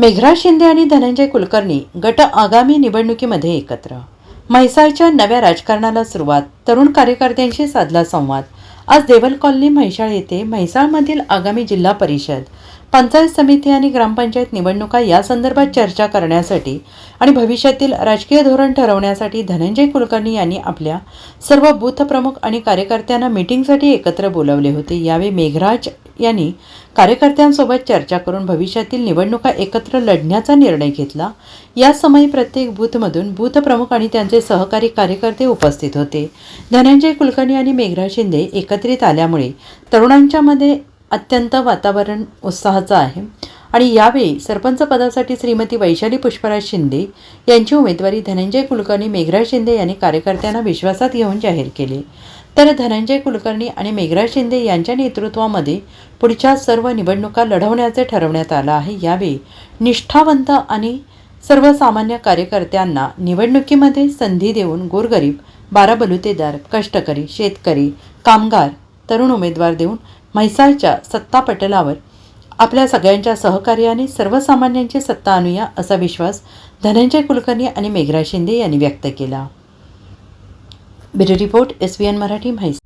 मेघराज शिंदे आणि धनंजय कुलकर्णी गट आगामी निवडणुकीमध्ये एकत्र. म्हैसाळच्या नव्या राजकारणाला सुरुवात तरुण कार्यकर्त्यांशी साधला संवाद. आज देवल कॉलनी म्हैसाळ येथे म्हैसाळमधील आगामी जिल्हा परिषद पंचायत समिती आणि ग्रामपंचायत निवडणुका या संदर्भात चर्चा करण्यासाठी आणि भविष्यातील राजकीय धोरण ठरवण्यासाठी धनंजय कुलकर्णी यांनी आपल्या सर्व बूथ प्रमुख आणि कार्यकर्त्यांना मीटिंगसाठी एकत्र बोलावले होते. यावेळी मेघराज यांनी कार्यकर्त्यांसोबत चर्चा करून भविष्यातील निवडणुका एकत्र लढण्याचा निर्णय घेतला. या समयी प्रत्येक बूथमधून बूथ प्रमुख आणि त्यांचे सहकारी कार्यकर्ते उपस्थित होते. धनंजय कुलकर्णी आणि मेघराज शिंदे एकत्रित आल्यामुळे तरुणांच्या मध्ये अत्यंत वातावरण उत्साहाचं आहे. आणि यावेळी सरपंच पदासाठी श्रीमती वैशाली पुष्पराज शिंदे यांची उमेदवारी धनंजय कुलकर्णी मेघराज शिंदे यांनी कार्यकर्त्यांना विश्वासात घेऊन जाहीर केले. तर धनंजय कुलकर्णी आणि मेघराज शिंदे यांच्या नेतृत्वामध्ये पुढच्या सर्व निवडणुका लढवण्याचे ठरवण्यात आलं आहे. यावेळी निष्ठावंत आणि सर्वसामान्य कार्यकर्त्यांना निवडणुकीमध्ये संधी देऊन गोरगरीब बाराबलुतेदार कष्टकरी शेतकरी कामगार तरुण उमेदवार देऊन म्हैसाळच्या सत्तापटलावर आपल्या सगळ्यांच्या सहकार्याने सर्वसामान्यांची सत्ता आणूया असा विश्वास धनंजय कुलकर्णी आणि मेघराज शिंदे यांनी व्यक्त केला. Bureau report S N Marathi Mhaisal